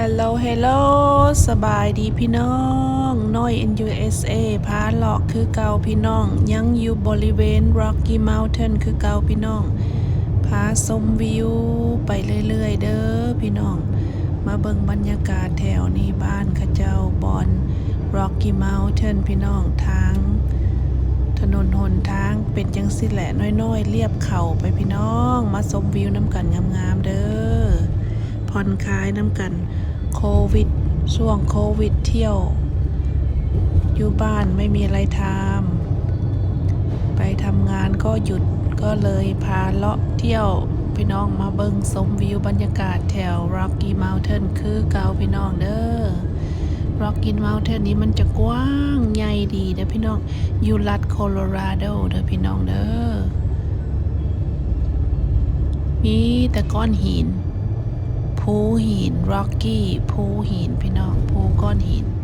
ฮัลโหลฮัลโหลสบายดีพี่น้องน้อย NUSA พาเลาะคือเก่าพี่น้อง ยังอยู่บริเวณ Rocky Mountain คือเก่าพี่น้อง พาชมวิว ไปเรื่อยๆ เด้อพี่น้อง มาเบิ่งบรรยากาศแถวนี้บ้านข้าเจ้าบอน Rocky Mountain พี่น้องทาง ถนนหนทางเป็นจังสิแหละน้อยๆ เรียบเข่าไปพี่น้อง มาชมวิวน้ำกันงามๆเด้อ ผ่อนคลายน้ำกัน โควิด ช่วงโควิดเที่ยว อยู่บ้านไม่มีอะไรทำไปทำงานก็หยุดก็เลยพาเลาะเที่ยวพี่น้องมาเบิงชมวิวบรรยากาศแถว Rocky Mountain คือเกาพี่น้องเด้อ Rocky Mountain นี้มันจะกว้างใหญ่ดีเด้อพี่น้องอยู่รัฐโคโลราโดเด้อพี่น้องเด้อมีแต่ก้อนหิน ภูหิน ร็อกกี้ ภูหิน พี่น้อง ภูก้อนหินมัน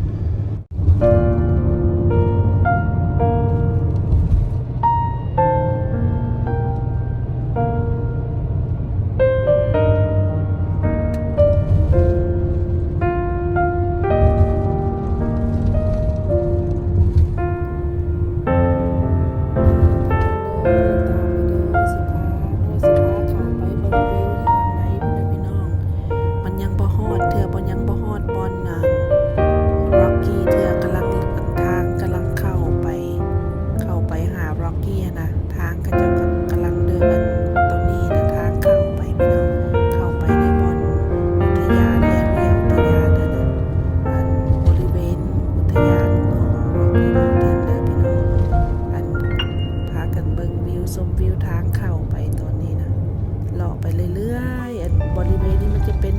เลาะไปเรื่อยๆบริเวณนี้มันจะเป็น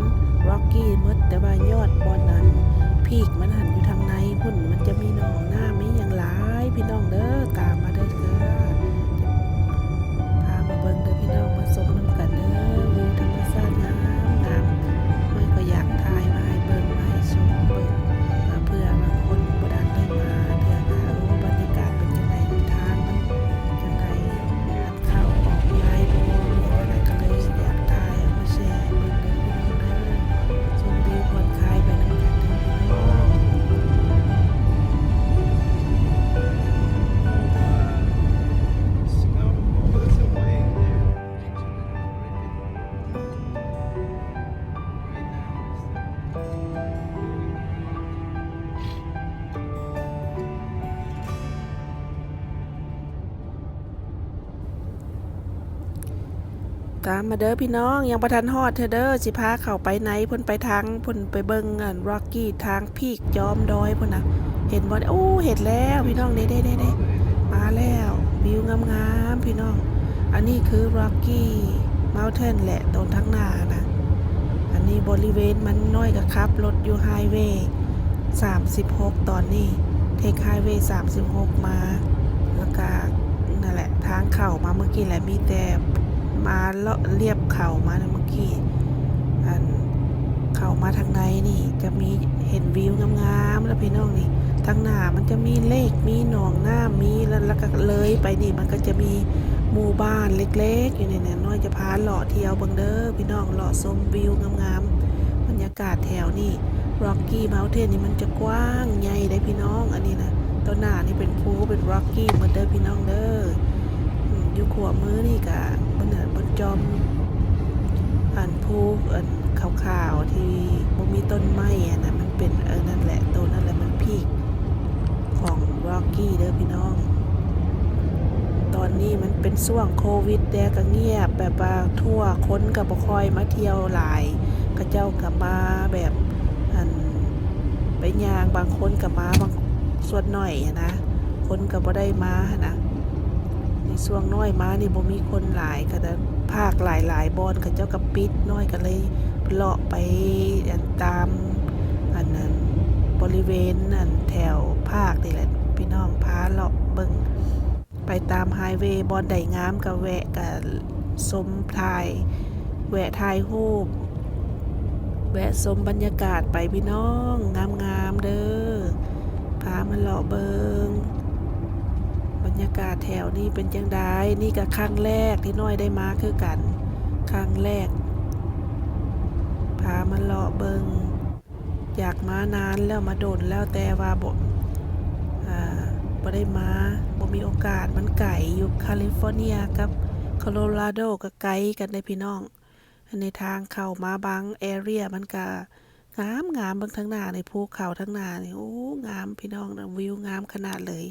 ร็อกกี้มดแต่ว่ายอดบอนนั้นพีกมันหันอยู่ทางในพุ่นมันจะมีหนองหน้าไม่อย่างหลายพี่น้องเด้อ ตามมาเด้อพี่น้องยังประทันฮอดเธอเด้อสิพาเข้าไปไหนพ่นไปทางพ่นไปเบิ่งอันร็อกกี้ทางพีกจอมดอยพ่นน่ะเห็นบ่โอ้เห็นแล้วพี่น้องเด้เด้เด้เด้มาแล้ววิวงามๆพี่น้อง อันนี้คือร็อกกี้เมลเทนแหละตรงทางหน้านะอันนี้บริเวณมันน้อยกับครับรถอยู่ไฮเวย์36 ตอนนี้เทคไฮเวย์36 มา แล้วก็นั่นแหละทางเข้ามาเมื่อกี้แหละมีแต่ มาเลาะเรียบเข่ามาเมื่อกี้อันเข้ามาทางในนี่ จะมีเห็นวิวงามๆแล้วพี่น้องนี่ทางหน้ามันจะมีเลขมีหนองหน้ามีแล้วแล้วก็เลยไปนี่มันก็จะมีหมู่บ้านเล็กๆ อยู่ในนั้นน้อยจะพาเลาะเที่ยวบังเด้อพี่น้องเลาะชมวิวงามๆบรรยากาศแถวนี่ร็อกกี้เมลเทนนี่มันจะกว้างใหญ่ได้พี่น้องอันนี้นะต้นหน้านี่เป็นภูเป็นร็อกกี้เหมือนเด้อพี่น้องเด้อ อยู่ขวามือนี่กะบนเหนินบนจอม อันภูอันขาวๆที่บ่มีต้นไม้อะนะมันเป็นเออนั่นแหละต้นนั่นแหละมันพีกของร็อกกี้เด้อพี่น้อง ตอนนี้มันเป็นช่วงโควิดแดก็เงียบแบบว่าทั่วคนกับบ่คอยมาเที่ยวหลายก็เจ้ากับมาแบบอันไปยางบางคนกับมาบางส่วนหน่อยนะ คนกับบ่ได้มานะ นช่วงน้อยมานี่บ่มีคนหลายก็จะภาคหลายหลายๆบอนเขาเจ้ากับปิดน้อยก็เลยเลาะไปอันตามอันนั้นบริเวณอันแถวภาคนี่แหละพี่น้องพาเลาะเบิ่งไปตามไฮเวย์บอนใดงามก็แวะกับสมถ่ายแวะถ่ายรูปแวะชมบรรยากาศไปพี่น้อง งามๆเด้อพามาเลาะเบิง รรยากาศแถวนี้เป็นจังไดนี่ก็ครั้งแรกที่น้อยได้มาคือกัน ครั้งแรก พามาเลาะเบิงอยากมานานแล้วมาโดนแล้วแต่ว่าบ่อ่าบ่ได้มาบ่มีโอกาสมันไกลอยู่แคลิฟอร์เนียกับโคโลราโดก็ไกลกันได้พี่น้อง ในทางเข้ามาบางแอเรียมันก็งามงามบิ่งทั้งหน้าในภูเขาทั้งหน้านี่โอ้งามพี่น้องนะวิวงามขนาดเลย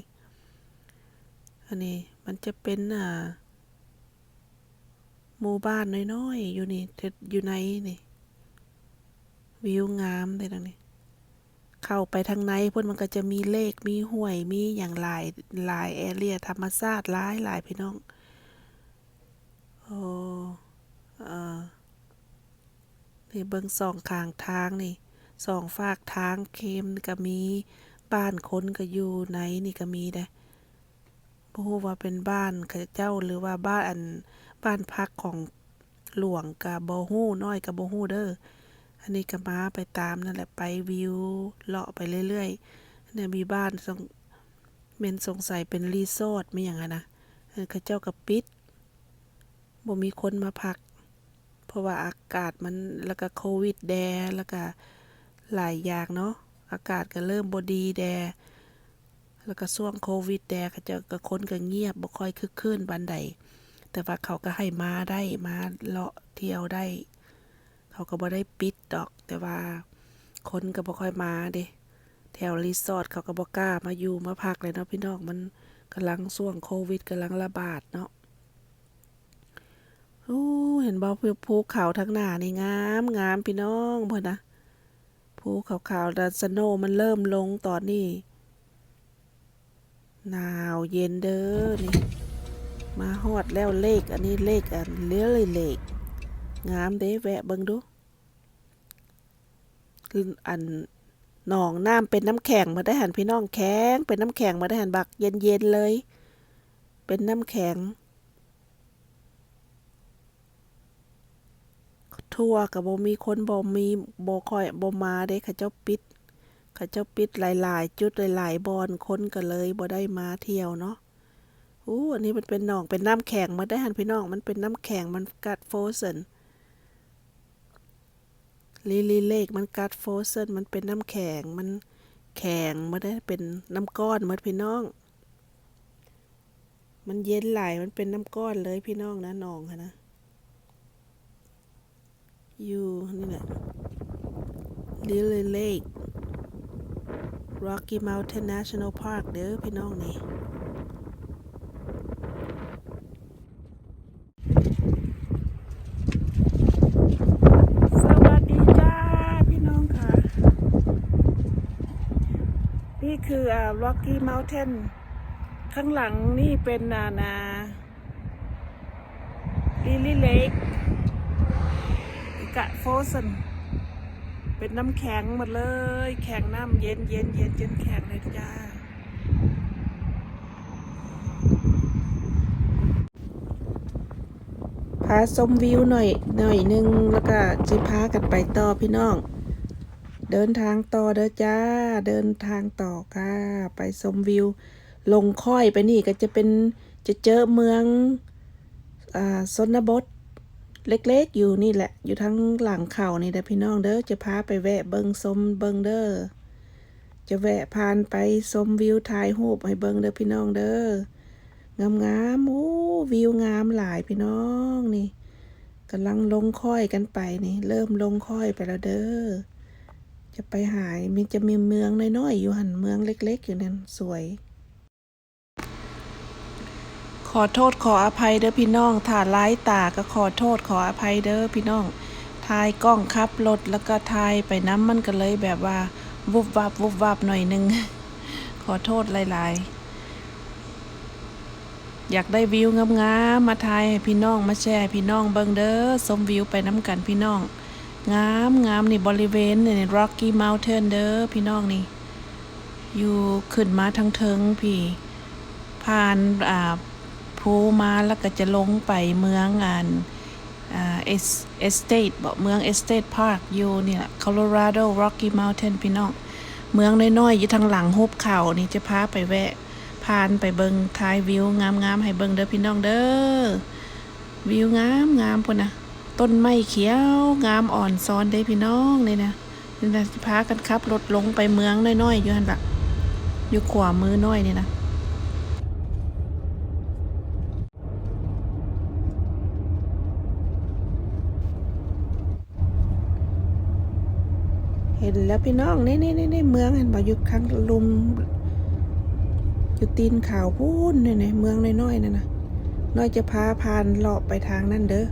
อันนี้มันจะเป็นอ่าหมู่บ้านน้อยๆอยู่นี่อยู่ในนี่ วิวงามเลยตรงนี้ เข้าไปทางในพุ่นมันก็จะมีเลขมีห้วย มีอย่างหลายหลายแอเรียธรรมชาติหลายหลายพี่น้องโอ้เอ่อนี่เบิ่งสองข้างทางนี่สองฝากทางเค็มก็มี บ้านคนก็อยู่ในนี่ก็มีได้ บ่ฮู้ว่าเป็นบ้านเขาเจ้าหรือว่าบ้านอันบ้านพักของหลวงก็บ่ฮู้น้อยก็บ่ฮู้เด้ออันนี้ก็มาไปตามนั่นแหละไปวิวเลาะไปเรื่อยๆเนี่ยมีบ้านสงเมนสงสัยเป็นรีสอร์ทไม่อย่างนั้นะเออเขาเจ้ากับปิดบ่มีคนมาพัก เพราะว่าอากาศมันแล้วก็โควิดแดแล้วก็หลายอย่างเนาะอากาศก็เริ่มบดีแด แล้วก็ช่วงโควิดแดเขาเจ้าก็คนก็เงียบบ่ค่อยคึกคืนบันใดแต่ว่าเขาก็ให้มาได้มาเลาะเที่ยวได้ เขาก็บ่ได้ปิดดอก แต่ว่าคนก็บ่ค่อยมาเด้แถวรีสอร์ทเขาก็บ่กล้ามาอยู่มาพักเลยเนาะพี่น้องมันกำลังช่วงโควิดกำลังระบาดเนาะโอ้เห็นบ่ภูเขาทั้งหน้านี่งามงามพี่น้องเพิ่นนะภูเขาขาวดัสโนว์มันเริ่มลงตอนนี้ หนาวเย็นเด้อนี่ มาฮอดแล้วเลข อันนี้เลขอันเลี้ยเลยเลข งามเด้แวะเบิ่งดูคืออันหนองน้ำเป็นน้ำแข็งมาได้หันพี่น้องแข็ง เป็นน้ำแข็งมาได้หันบัก เย็นๆเลย เป็นน้ำแข็ง ทั่วกับบ่มีคนบ่มีบ่คอยบ่มาเด้เขาเจ้าปิด เขาเจ้าปิดหลาย ๆ จุดหลายๆบอนคนก็เลยบ่ได้มาเที่ยวเนาะอู้อันนี้มันเป็นหนองเป็นน้ำแข็งมาได้หันพี่น้องมันเป็นน้ำแข็งมันกัดโฟเซนลิลิเลกมันกัดโฟเซนมันเป็นน้ำแข็งมันแข็งม่ได้เป็นน้ำก้อนเมือพี่น้อง มันเย็นไหลมันเป็นน้ำก้อนเลยพี่น้องนะหนองค่ะนะอยู่นี่แหละลิลิเลก Rocky Mountain National Park เด้อพี่น้องนี่สวัสดีจ้าพี่น้องค่ะนี่คือ Rocky Mountain ข้างหลังนี่เป็นนานาลิลี่เลกกะโฟสัน เป็นน้ำแข็งหมดเลย แข็งน้ำเย็นเย็นเย็นจนแข็งเลยจ้าพาชมวิวหน่อยหน่อยหนึงแล้วก็จิพากันไปต่อพี่น้อง เดินทางต่อเด้อจ้า เดินทางต่อค่ะ ไปชมวิว ลงค่อยไปนี่ก็จะเป็นจะเจอเมืองอ่าชนบท เล็กๆอยู่นี่แหละ อยู่ทั้งหลังเขานี่เด้อพี่น้องเด้อจะพาไปแวะเบิงชมเบิงเด้อจะแวะผ่านไปชมวิวถ่ายรูปให้เบิงเด้อพี่น้องเด้องามงามๆโอ้วิวงามหลายพี่น้องนี่กำลังลงค่อยกันไปนี่ เริ่มลงค่อยไปแล้วเด้อจะไปหายมันจะมีเมืองน้อยๆอยู่หันเมืองเล็ก ๆ อยู่นั่นสวย ขอโทษขออภัยเด้อพี่น้องถ่าร้ายตาก็ขอโทษขออภัยเด้อพี่น้องถ่ายกล้องขับรถแล้วก็ถ่ายไปน้ำมันก็เลยแบบว่าวุบวับวุบวับหน่อยหนึง ขอโทษหลายๆ อยากได้วิวงามๆมาถ่ายให้พี่น้องมาแชร์พี่น้องเบิ่งเด้อชมวิวไปน้ำกันพี่น้อง งามงามนี่บริเวณนี่ Rocky Mountain เด้อพี่น้องนี่ อยู่ขึ้นมาทางเทิงพี่ ผ่านอ่า ภูมาแล้วก็จะลงไปเมืองอ่านเอสเอสเตทบอกเมืองเอสเตทพาร์คอยู่นี่แหละ Colorado Rocky Mountain พี่น้องเมืองน้อยๆอยู่ทางหลังหุบเขานี่จะพาไปแวะผ่านไปเบิงท้ายวิวงามๆให้เบิงเด้อพี่น้องเด้อวิวงามงามพุ่นนะต้นไม้เขียวงามอ่อนซ้อนเด้พี่น้องนี่นะนี่นะสิพากันขับรถลงไปเมืองน้อยๆอยู่หันละอยู่ขวามือน้อยนี่นะ เห็นแล้วพี่น้องนี่นี่นี่นเมืองเห็นบ่อยู่ข้างลุมอยู่ตีนเขาพูนนี่นี่เมืองน้อยๆนั่นนะน้อยจะพาผ่านเลาะไปทางนั่นเด้อ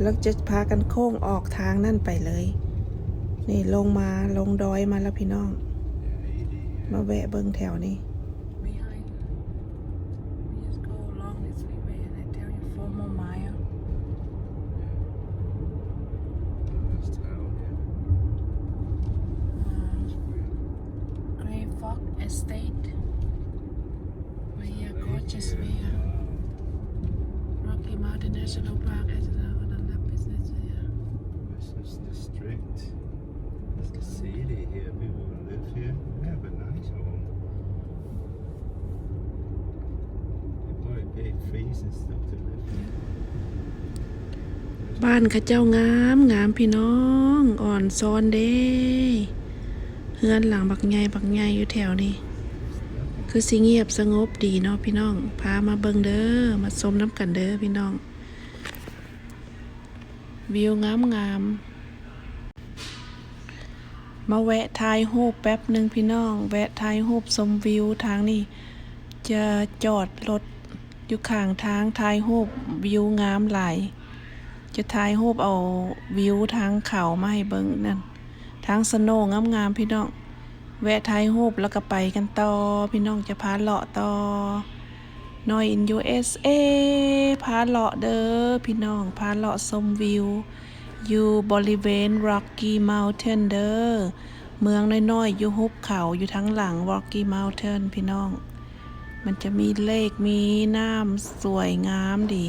แล้วจะพากันโค้งออกทางนั่นไปเลย นี่ลงมาลงดอยมาแล้วพี่น้อง มาแวะเบิ่งแถวนี้ yeah, gorgeous view. Rocky Mountain National Park has another business here. This is district. It's the city here. People who live here they have a nice home. They probably pay fees and stuff to live here. บ้านเข้าเจ้างามงามพี่น้องอ่อนซอนเด้เฮือนหลังบักใหญ่บักใหญ่อยู่แถวนี้ คือสิเงียบสงบดีเนาะพี่น้อง พามาเบิงเด้อ มาชมน้ำกันเด้อพี่น้อง วิวงามงามมาแวะถ่ายรูปแป๊บหนึ่งพี่น้อง แวะถ่ายรูปชมวิวทางนี้จะจอดรถอยู่ข้างทางถ่ายรูปวิวงามหลายจะถ่ายรูปเอาวิวทางเขามาให้เบิ่งนั่นทางสโนว์งามๆพี่น้อง แวะถ่ายรูปแล้วก็ไปกันต่อ พี่น้องจะพาเลาะต่อ นอยอิน USA พาเลาะเด้อพี่น้องพาเลาะชมวิว อยู่บริเวณ Rocky Mountain เด้อเมืองน้อยๆอยู่หุบเขาอยู่ทั้งหลัง Rocky Mountain พี่น้อง มันจะมีเลขมีน้ำสวยงามดี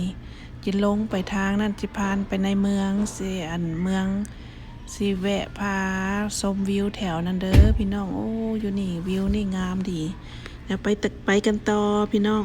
จะลงไปทางนั่นจะพานไปในเมืองเสียนเมือง สิแวะพาชมวิวแถวนั้นเด้อพี่น้อง โอ้ อยู่นี่วิวนี่งามดีเดี๋ยวไปตึกไปกันต่อพี่น้อง